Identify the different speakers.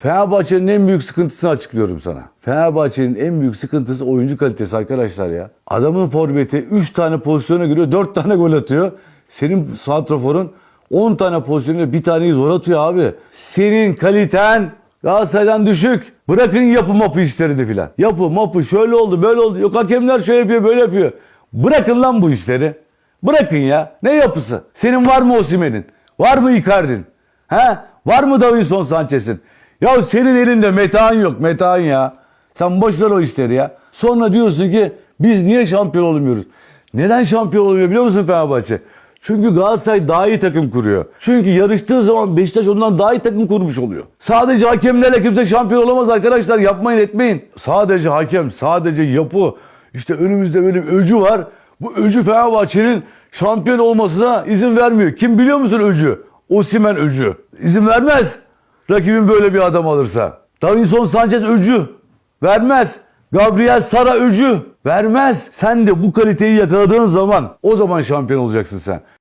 Speaker 1: Fenerbahçe'nin en büyük sıkıntısını açıklıyorum sana. Fenerbahçe'nin en büyük sıkıntısı oyuncu kalitesi arkadaşlar ya. Adamın forveti 3 tane pozisyona giriyor 4 tane gol atıyor. Senin santraforun 10 tane pozisyonuyla bir taneyi zor atıyor abi. Senin kaliten Galatasaray'dan düşük. Bırakın yapı mapı işlerini filan. Yapı mapı şöyle oldu böyle oldu. Yok hakemler şöyle yapıyor böyle yapıyor. Bırakın lan bu işleri. Bırakın ya. Ne yapısı? Senin var mı Osimhen'in? Var mı Icardi'nin? He? Var mı Davinson Sanchez'in? Ya senin elinde metan yok metan ya. Sen boş ver o işleri ya. Sonra diyorsun ki biz niye şampiyon olamıyoruz? Neden şampiyon olamıyor biliyor musun Fenerbahçe? Çünkü Galatasaray daha iyi takım kuruyor. Çünkü yarıştığı zaman Beşiktaş ondan daha iyi takım kurmuş oluyor. Sadece hakemlerle kimse şampiyon olamaz arkadaşlar. Yapmayın etmeyin. Sadece hakem, sadece yapı. İşte önümüzde böyle bir öcü var. Bu öcü Fenerbahçe'nin şampiyon olmasına izin vermiyor. Kim biliyor musun öcü? Osimen öcü. İzin vermez. Rakibin böyle bir adam alırsa. Davinson Sanchez öcü. Vermez. Gabriel Sara öcü. Vermez. Sen de bu kaliteyi yakaladığın zaman o zaman şampiyon olacaksın sen.